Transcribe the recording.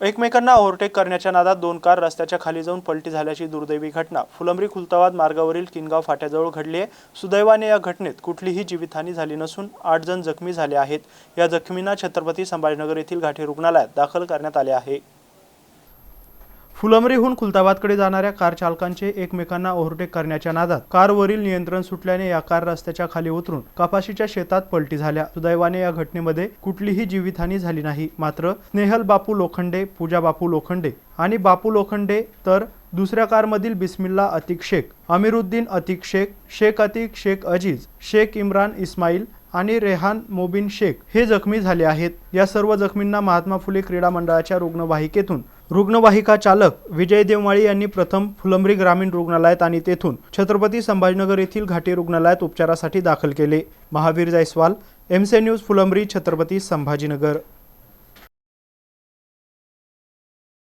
एकमेकांना ओव्हरटेक करण्याच्या नादात दोन कार रस्त्याच्या खाली जाऊन पलटी झाल्याची दुर्दैवी घटना. फुलंब्री खुलताबाद मार्गावरील किनगाव फाट्याजवळ घडली आहे. सुदैवाने या घटनेत कुठलीही जीवितहानी झाली नसून आठ जण जखमी झाले आहेत. या जखमींना छत्रपती संभाजीनगर येथील घाटी रुग्णालयात दाखल करण्यात आले आहे. फुलंब्रीहून खुलताबादकडे जाणाऱ्या कार चालकांचे एकमेकांना ओव्हरटेक करण्याच्या नादात कारवरील नियंत्रण सुटल्याने या कार रस्त्याच्या खाली उतरून कपाशीच्या शेतात पलटी झाल्या. सुदैवाने या घटनेमध्ये कुठलीही जीवितहानी झाली नाही. मात्र स्नेहल बापू लोखंडे पूजा बापू लोखंडे आणि बापू लोखंडे तर दुसऱ्या कारमधील बिस्मिल्ला अतिक शेख अमिरुद्दीन अतिक शेख शेख अतिक शेख अजीज शेख इम्रान इस्माईल आणि रेहान मोबिन शेख हे जखमी झाले आहेत. या सर्व जखमींना महात्मा फुले क्रीडा मंडळाच्या रुग्णवाहिकेतून रुग्णवाहिका चालक विजय देवमाळी यांनी प्रथम फुलंब्री ग्रामीण रुग्णालयात आणि तेथून छत्रपती संभाजीनगर येथील घाटी रुग्णालयात उपचारासाठी दाखल केले. महावीर जायस्वाल एमसे न्यूज फुलंब्री छत्रपती संभाजीनगर.